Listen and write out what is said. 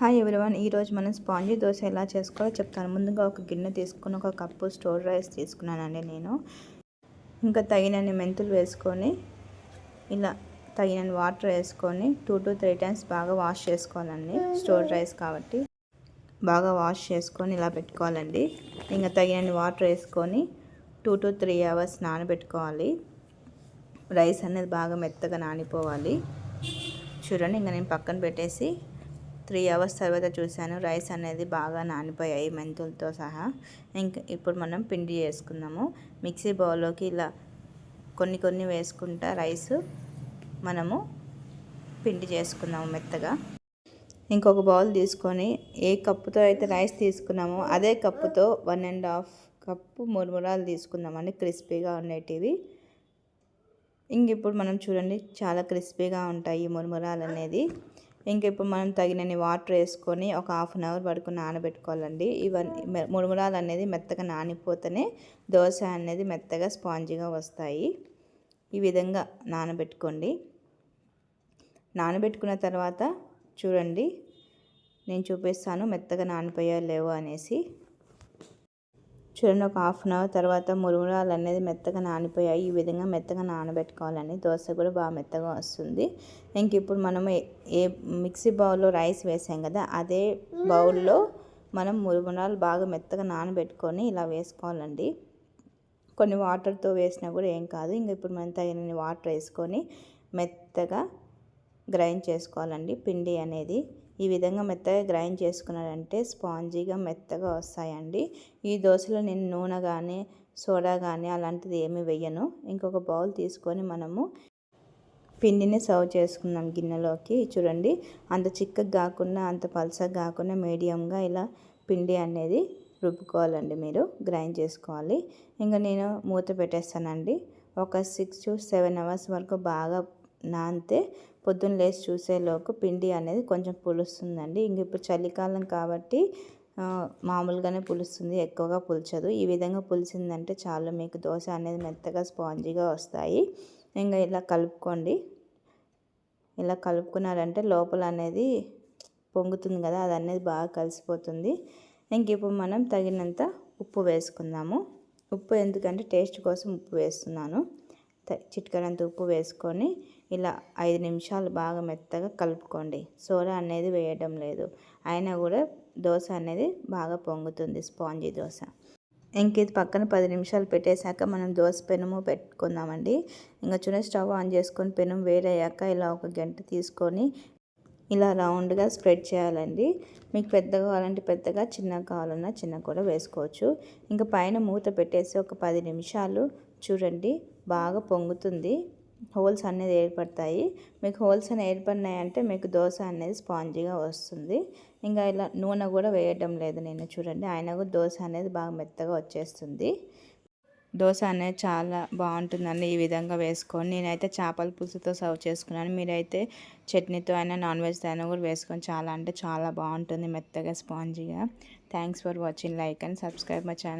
Hi everyone ఈరోజు మనం spongy dosa ఎలా చేసుకోవాలో చెప్తాను. ముందుగా ఒక గిన్నె తీసుకుని ఒక కప్పు స్టోర్ రైస్ తీసుకున్నానండి నేను. ఇంకా తగినన్ని మెంతులు వేసుకొని ఇలా తగినన్ని వాటర్ వేసుకొని టూ టు త్రీ టైమ్స్ బాగా వాష్ చేసుకోవాలండి స్టోర్ రైస్ కాబట్టి. బాగా వాష్ చేసుకొని ఇలా పెట్టుకోవాలండి. ఇంకా తగినన్ని వాటర్ వేసుకొని టూ టు త్రీ అవర్స్ నానబెట్టుకోవాలి. రైస్ అనేది బాగా మెత్తగా నానిపోవాలి. చూడండి ఇంకా నేను పక్కన పెట్టేసి త్రీ అవర్స్ తర్వాత చూశాను. రైస్ అనేది బాగా నానిపోయాయి మెంతులతో సహా. ఇంకా ఇప్పుడు మనం పిండి చేసుకుందాము. మిక్సీ బౌల్లోకి ఇలా కొన్ని కొన్ని వేసుకుంటా రైస్ మనము పిండి చేసుకున్నాము మెత్తగా. ఇంకొక బౌల్ తీసుకొని ఏ కప్పుతో అయితే రైస్ తీసుకున్నామో అదే కప్పుతో వన్ అండ్ హాఫ్ కప్పు మురుమురాలు తీసుకుందామండి క్రిస్పీగా ఉండేటివి. ఇంక ఇప్పుడు మనం చూడండి చాలా క్రిస్పీగా ఉంటాయి మురుమురాలు అనేది. ఇంక ఇప్పుడు మనం తగినన్ని వాటర్ వేసుకొని ఒక హాఫ్ అన్ అవర్ వరకు నానబెట్టుకోవాలండి. ఇవన్నీ మురుమురాలు అనేది మెత్తగా నానిపోతేనే దోశ అనేది మెత్తగా స్పాంజిగా వస్తాయి. ఈ విధంగా నానబెట్టుకోండి. నానబెట్టుకున్న తర్వాత చూడండి నేను చూపిస్తాను మెత్తగా నానిపోయా లేవో అనేసి. చూడండి ఒక హాఫ్ అన్ అవర్ తర్వాత మురుమురాలు అనేది మెత్తగా నానిపోయాయి. ఈ విధంగా మెత్తగా నానబెట్టుకోవాలండి. దోశ కూడా బాగా మెత్తగా వస్తుంది. ఇంక ఇప్పుడు మనం ఏ మిక్సీ బౌల్లో రైస్ వేసాం కదా అదే బౌల్లో మనం మురుమురాలు బాగా మెత్తగా నానబెట్టుకొని ఇలా వేసుకోవాలండి. కొన్ని వాటర్తో వేసినా కూడా ఏం కాదు. ఇంక ఇప్పుడు మనం తగినన్ని వాటర్ వేసుకొని మెత్తగా గ్రైండ్ చేసుకోవాలండి పిండి అనేది. ఈ విధంగా మెత్తగా గ్రైండ్ చేసుకున్నారంటే స్పాంజీగా మెత్తగా వస్తాయండి. ఈ దోశలో నేను నూనె కానీ సోడా కానీ అలాంటిది ఏమి వేయను. ఇంకొక బౌల్ తీసుకొని మనము పిండిని సర్వ్ చేసుకుందాం గిన్నెలోకి. చూడండి అంత చిక్కగా కాకుండా అంత పలసగా కాకుండా మీడియంగా ఇలా పిండి అనేది రుబ్బుకోవాలండి మీరు. గ్రైండ్ చేసుకోవాలి. ఇంకా నేను మూత పెట్టేస్తానండి. ఒక సిక్స్ టు సెవెన్ అవర్స్ వరకు బాగా నానితే పొద్దున్న లేచి చూసేలోపు పిండి అనేది కొంచెం పులుస్తుందండి. ఇంక ఇప్పుడు చలికాలం కాబట్టి మామూలుగానే పులుస్తుంది ఎక్కువగా పులిచదు. ఈ విధంగా పులిసిందంటే చాలు. మీకు దోశ అనేది మెత్తగా స్పాంజీగా వస్తాయి. ఇంకా ఇలా కలుపుకోండి. ఇలా కలుపుకున్నారంటే లోపల అనేది పొంగుతుంది కదా అది అనేది బాగా కలిసిపోతుంది. ఇంక ఇప్పుడు మనం తగినంత ఉప్పు వేసుకుందాము. ఉప్పు ఎందుకంటే టేస్ట్ కోసం ఉప్పు వేస్తున్నాను. చిట్కనంత ఉప్పు వేసుకొని ఇలా ఐదు నిమిషాలు బాగా మెత్తగా కలుపుకోండి. సోడా అనేది వేయడం లేదు. అయినా కూడా దోశ అనేది బాగా పొంగుతుంది స్పాంజీ దోశ. ఇంక ఇది పక్కన పది నిమిషాలు పెట్టేశాక మనం దోశ పెనుము పెట్టుకుందామండి. ఇంకా చూడండి స్టవ్ ఆన్ చేసుకొని పెనుము వేడయ్యాక ఇలా ఒక గంట తీసుకొని ఇలా రౌండ్గా స్ప్రెడ్ చేయాలండి. మీకు పెద్దగా కావాలంటే పెద్దగా చిన్నగా కావాలన్నా చిన్న కూడా వేసుకోవచ్చు. ఇంకా పైన మూత పెట్టేసి ఒక పది నిమిషాలు చూడండి బాగా పొంగుతుంది. హోల్స్ అనేది ఏర్పడతాయి. మీకు హోల్స్ అని ఏర్పడినాయంటే మీకు దోశ అనేది స్పాంజీగా వస్తుంది. ఇంకా ఇలా నూనె కూడా వేయడం లేదు నేను చూడండి. ఆయన కూడా దోశ అనేది బాగా మెత్తగా వచ్చేస్తుంది. దోశ అనేది చాలా బాగుంటుందండి ఈ విధంగా వేసుకొని. నేనైతే చేపల పులుసుతో సర్వ్ చేసుకున్నాను. మీరైతే చట్నీతో అయినా నాన్ వెజ్తో అయినా కూడా వేసుకొని చాలా అంటే చాలా బాగుంటుంది మెత్తగా స్పాంజీగా. Thanks for watching. Like and subscribe my channel.